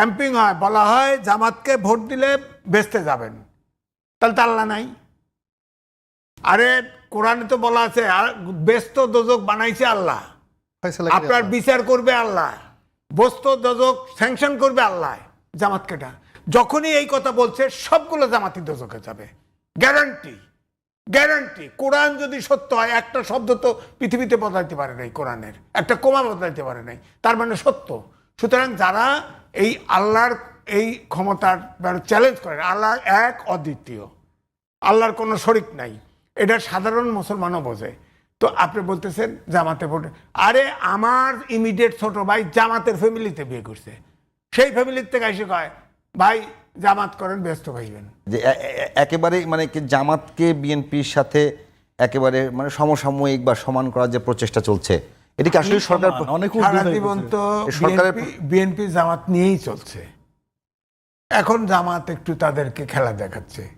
Camping হয় বলা হয় জামাতকে ভোট দিলে বেচতে যাবেন। তাহলে তো আল্লাহ নাই। আরে কোরআনে তো বলা আছে আর ব্যস্ত দোজক বানাইছে আল্লাহ। আপনার বিচার করবে আল্লাহ। বস্ত দোজক স্যাংশন করবে আল্লাহ জামাত কেটা যখনই এই কথা বলছে সবগুলো জামাতি দোজকে যাবে। গ্যারান্টি গ্যারান্টি কোরআন যদি সত্য হয় একটা শব্দ তো পৃথিবীতে বদলাইতে পারে নাই কোরআনের। একটা কোমা বদলাইতে পারে নাই। তার মানে সত্য। সুতরাং যারা এই আল্লাহর এই ক্ষমতার চ্যালেঞ্জ করেন আল্লাহ এক অদ্বিতীয়। আল্লাহর কোনো শরিক নাই। এটা সাধারণ মুসলমানও বোঝে। তো আপনি বলতেছেন জামাতে ভোট। আরে আমার ইমিডিয়েট ছোট ভাই জামাতের ফ্যামিলিতে বিয়ে করছে। সেই ফ্যামিলির থেকে এসে কয়, ভাই, জামাত করেন, ব্যস্ত ভাইবেন যে একেবারে মানে জামাতকে বিএনপির সাথে একেবারে মানে সমসাময়িক বা সমান করার যে প্রচেষ্টা চলছে এটা আসলে সরকার অনেক সারা ঊর্ধ্বে জীবন তো সরকারের- বিএনপি জামাত নিয়েই চলছে। এখন জামাত একটু তাদেরকে খেলা দেখাচ্ছে।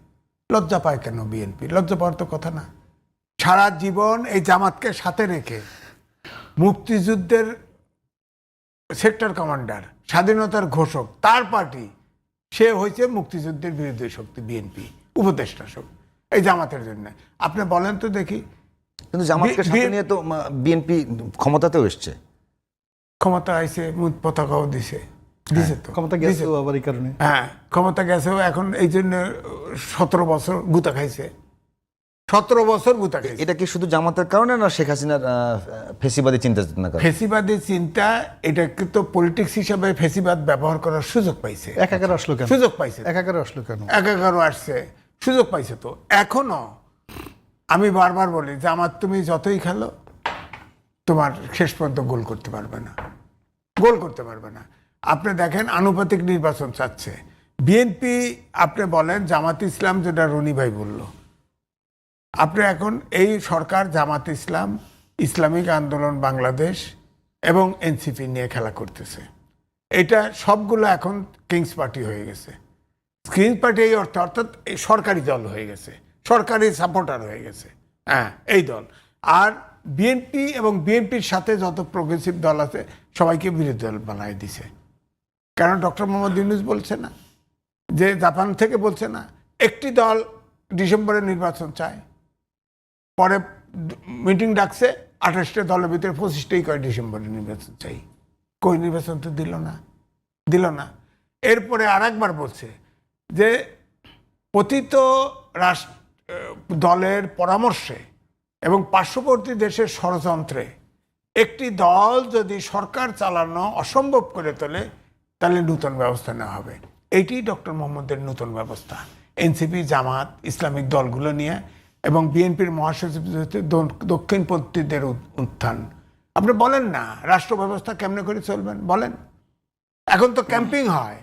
লজ্জা পায় কেন বিএনপি? লজ্জা পাওয়ার তো কথা না। সারা জীবন এই জামাতকে সাথে রেখে মুক্তিযুদ্ধের সেক্টর কমান্ডার স্বাধীনতার ঘোষক তার পার্টি সে হয়েছে মুক্তিযুদ্ধের বিরোধী শক্তি বিএনপি উপদেষ্টা শক্তি এই জামাতের জন্য। আপনি বলেন তো দেখি। কিন্তু জামাতকে সাথে নিয়ে তো বিএনপি ক্ষমতাতেও এসছে। ক্ষমতা আইছে মুদ পতাকাও দিছে। দিছে তো। ক্ষমতা গেছে আবার এই কারণে। হ্যাঁ ক্ষমতা গেছেও এখন এই জন্য সতেরো বছর গুতা খাইছে। সতেরো বছর গুতা খাইছে। এটা কি শুধু জামাতের কারণে না শেখ হাসিনার ফেসিবাদী চিন্তা চেতনা ফেসিবাদী চিন্তা এটাকে তো পলিটিক্স হিসাবে ফেসিবাদ ব্যবহার করার সুযোগ পাইছে। একাকার আসলো কেন? সুযোগ পাইছে একাকার আসলো কেন? একাকারও আসছে। সুযোগ পাইছে তো। এখনও আমি বারবার বলি যে আমার তুমি যতই খেলো, তোমার শেষ পর্যন্ত গোল করতে পারবে না। গোল করতে পারবে না। আপনি দেখেন আনুপাতিক নির্বাচন চাচ্ছে। বিএনপি, আপনি বলেন জামাত ইসলাম যেটা রনি ভাই বলল। আপনি এখন এই সরকার জামাত ইসলাম, ইসলামিক আন্দোলন বাংলাদেশ এবং এনসিপি নিয়ে খেলা করতেছে। এটা সবগুলো এখন কিংস পার্টি হয়ে গেছে। কিংস পার্টি এই অর্থে অর্থাৎ সরকারি দল হয়ে গেছে। সরকারি সাপোর্টার হয়ে গেছে। হ্যাঁ এই দল। আর বিএনপি এবং বিএনপির সাথে যত প্রগ্রেসিভ দল আছে, সবাইকে বিরোধী দল বানায় দিছে। কারণ ডক্টর মোহাম্মদ ইউনুস বলছে না? যে জাপান থেকে বলছে না? একটি দল ডিসেম্বরে নির্বাচন চায়। পরে মিটিং ডাকছে, আঠাশটা দলের ভিতরে পঁচিশটাই কয় ডিসেম্বরে নির্বাচন চাই। কই নির্বাচন তো দিল না? দিল না। এরপরে আর একবার বলছে যে, পতিত রাষ্ট্র দলের পরামর্শে এবং পার্শ্ববর্তী দেশের ষড়যন্ত্রে একটি দল যদি সরকার চালানো অসম্ভব করে তোলে, তাহলে নূতন ব্যবস্থা নেওয়া হবে। এইটি ডক্টর মোহাম্মদের নূতন ব্যবস্থা। এনসিপি, জামাত, ইসলামিক দলগুলো নিয়ে এবং বিএনপির মহাসচিব দক্ষিণপন্থীদের উত্থান। আপনি বলেন না, রাষ্ট্র ব্যবস্থা কেমনে করে চলবেন? বলেন। এখন তো ক্যাম্পিং হয়।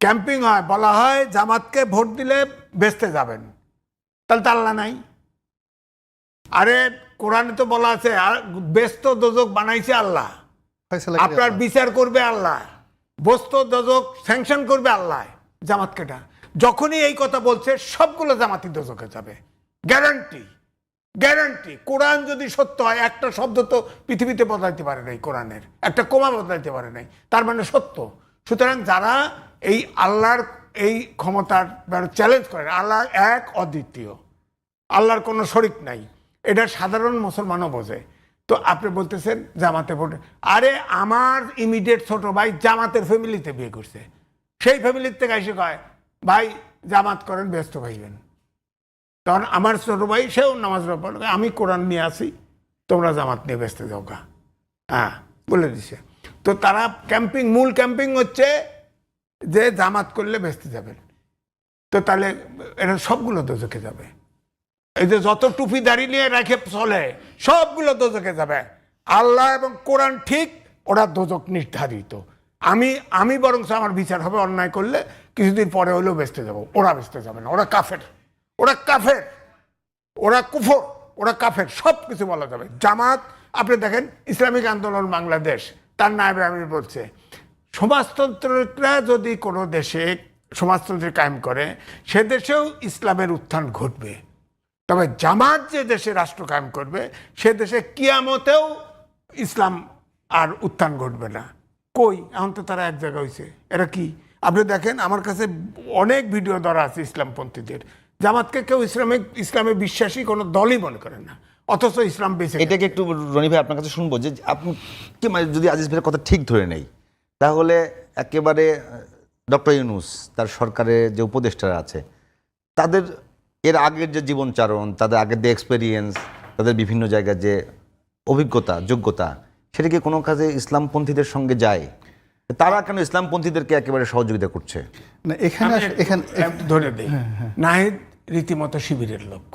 ক্যাম্পিং হয়, বলা হয় জামাতকে ভোট দিলে বেচতে যাবেন। তাহলে তো আল্লাহ নাই। আরে কোরআনে তো বলা আছে আর ব্যস্ত দোজক বানাইছে আল্লাহ। আপনার বিচার করবে আল্লাহ। বস্ত দোজক স্যাংশন করবে আল্লাহ। জামাত কেটা। যখনই এই কথা বলছে সবগুলো জামাতি দোজকে যাবে। গ্যারান্টি গ্যারান্টি কোরআন যদি সত্য হয় একটা শব্দ তো পৃথিবীতে বদলাইতে পারে নাই কোরআনের। একটা কোমা বদলাইতে পারে নাই। তার মানে সত্য। সুতরাং যারা এই আল্লাহর এই ক্ষমতার চ্যালেঞ্জ করেন আল্লাহ এক অদ্বিতীয়। আল্লাহর কোনো শরিক নাই। এটা সাধারণ মুসলমানও বোঝে। তো আপনি বলতেছেন জামাতে ভোট। আরে আমার ইমিডিয়েট ছোট ভাই জামাতের ফ্যামিলিতে বিয়ে করছে। সেই ফ্যামিলির থেকে এসে কয়, ভাই, জামাত করেন, ব্যস্ত ভাইবেন। তখন আমার ছোট ভাই, সেও নামাজ পড়বে আমি কোরআন নিয়ে আসি, তোমরা জামাত নিয়ে ব্যস্ত যাও গা হ্যাঁ বলে দিছে। তো তারা ক্যাম্পিং মূল ক্যাম্পিং হচ্ছে যে জামাত করলে বেসতে যাবেন। তো তাহলে এটা সবগুলো দোজকে যাবে। এই যে যত টুপি দাঁড়িয়ে নিয়ে রেখে চলে, সবগুলো দোজকে যাবে। আল্লাহ এবং কোরআন ঠিক, ওরা দোজক নির্ধারিত। আমি আমি বরং আমার বিচার হবে, অন্যায় করলে কিছুদিন পরে হলেও বেচতে যাব। ওরা বেচতে যাবে না, ওরা কাফের। ওরা কাফের। ওরা কুফর, ওরা কাফের। সব কিছু বলা যাবে। জামাত, আপনি দেখেন, ইসলামিক আন্দোলন বাংলাদেশ, তার নায়বে আমি বলছে সমাজতন্ত্ররা যদি কোনো দেশে সমাজতন্ত্র কায়েম করে সে দেশেও ইসলামের উত্থান ঘটবে। তবে জামাত যে দেশে রাষ্ট্র কায়েম করবে সে দেশে কিয়ামতেও ইসলাম আর উত্থান ঘটবে না। কই? এখন তো তারা এক জায়গা হয়েছে এরা কি? আপনি দেখেন আমার কাছে অনেক ভিডিও ধরা আছে ইসলামপন্থীদের। জামাতকে কেউ ইসলামে ইসলামে বিশ্বাসী কোনো দলই মনে করে না। অথচ ইসলাম বেঁচে এটাকে একটু রনি ভাই আপনার কাছে শুনব যে আপনি কি মানে যদি আজিজ ভাইয়ের কথা ঠিক ধরে নেই তাহলে একেবারে ডক্টর ইউনুস তার সরকারের যে উপদেষ্টারা আছে তাদের এর আগের যে জীবনচারণ তাদের আগের যে এক্সপেরিয়েন্স তাদের বিভিন্ন জায়গায় যে অভিজ্ঞতা যোগ্যতা সেটা কি কোনো কাজে ইসলামপন্থীদের সঙ্গে যায়? তারা কেন ইসলামপন্থীদেরকে একেবারে সহযোগিতা করছে? না এখানে এখানে ধরে দেই। নাহিদ রীতিমতো শিবিরের লোক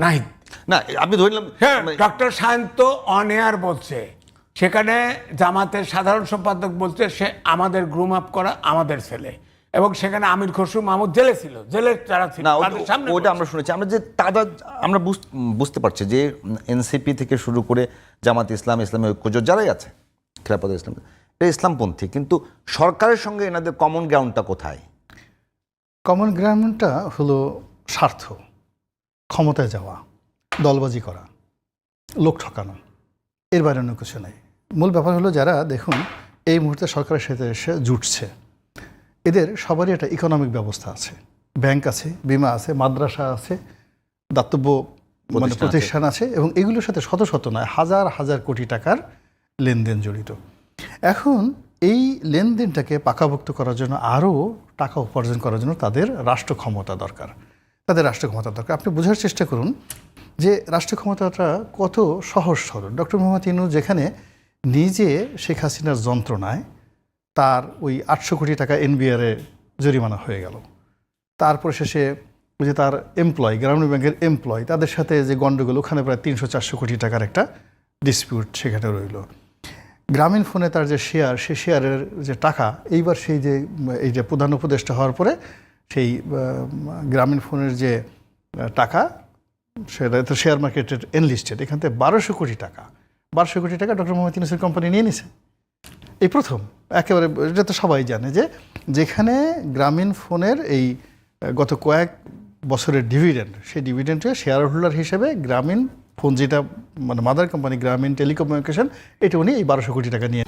নাহিদ। না আপনি ধরলাম হ্যাঁ ডক্টর সায়ন্ত অন এয়ার বলছে। সেখানে জামাতের সাধারণ সম্পাদক বলছে সে আমাদের গ্রুম আপ করা আমাদের ছেলে। এবং সেখানে আমির খসরু মাহমুদ জেলে ছিল জেলের যারা ছিল না ও- ওটা আমরা শুনেছি। আমরা যে তারা আমরা বুঝ- বুঝতে পারছি যে এনসিপি থেকে শুরু করে জামাত ইসলাম ইসলামী ঐক্যজোট যারাই আছে খেলাপদ ইসলাম এটা ইসলামপন্থী। কিন্তু সরকারের সঙ্গে এনাদের কমন গ্রাউন্ডটা কোথায়? কমন গ্রাউন্ডটা হলো স্বার্থ ক্ষমতায় যাওয়া দলবাজি করা লোক ঠকানো। এর বাইরে অন্য কিছু নেই। মূল ব্যাপার হলো যারা দেখুন এই মুহূর্তে সরকারের সাথে এসে জুটছে এদের সবারই একটা ইকোনমিক ব্যবস্থা আছে। ব্যাংক আছে বিমা আছে মাদ্রাসা আছে দাতব্য মানে প্রতিষ্ঠান আছে। এবং এগুলোর সাথে শত শত নয় হাজার হাজার কোটি টাকার লেনদেন জড়িত। এখন এই লেনদেনটাকে পাকাভুক্ত করার জন্য আরও টাকা উপার্জন করার জন্য তাদের রাষ্ট্র ক্ষমতা দরকার। তাদের রাষ্ট্র ক্ষমতা দরকার। আপনি বোঝার চেষ্টা করুন যে রাষ্ট্র ক্ষমতাটা কত সহজ সরল। ডক্টর মোহাম্মদ ইনু যেখানে নিজে শেখ হাসিনার যন্ত্রণায় তার ওই আটশো কোটি টাকা এনবিআরে জরিমানা হয়ে গেল। তারপর শেষে যে তার এমপ্লয় গ্রামীণ ব্যাংকের এমপ্লয় তাদের সাথে যে গণ্ডগোল, ওখানে প্রায় তিনশো চারশো কোটি টাকার একটা ডিসপিউট সেখানে রইল। গ্রামীণ ফোনে তার যে শেয়ার সেই শেয়ারের যে টাকা, এইবার সেই যে, এই যে প্রধান উপদেষ্টা হওয়ার পরে সেই গ্রামীণ ফোনের যে টাকা, সেটা তো শেয়ার মার্কেটের এনলিস্টেড এখান থেকে বারোশো কোটি টাকা। বারোশো কোটি টাকা ডক্টর মোহাম্মদ ইউনুসের কোম্পানি নিয়ে নিছে। এই প্রথম। একেবারে, এটা তো সবাই জানে যে, যেখানে গ্রামীণ ফোনের এই গত কয়েক বছরের ডিভিডেন্ড সেই ডিভিডেন্ডে শেয়ার হোল্ডার হিসেবে গ্রামীণ ফোন যেটা মানে মাদার কোম্পানি গ্রামীণ টেলিকমিউনিকেশন এটা উনি এই বারোশো কোটি টাকা নিয়ে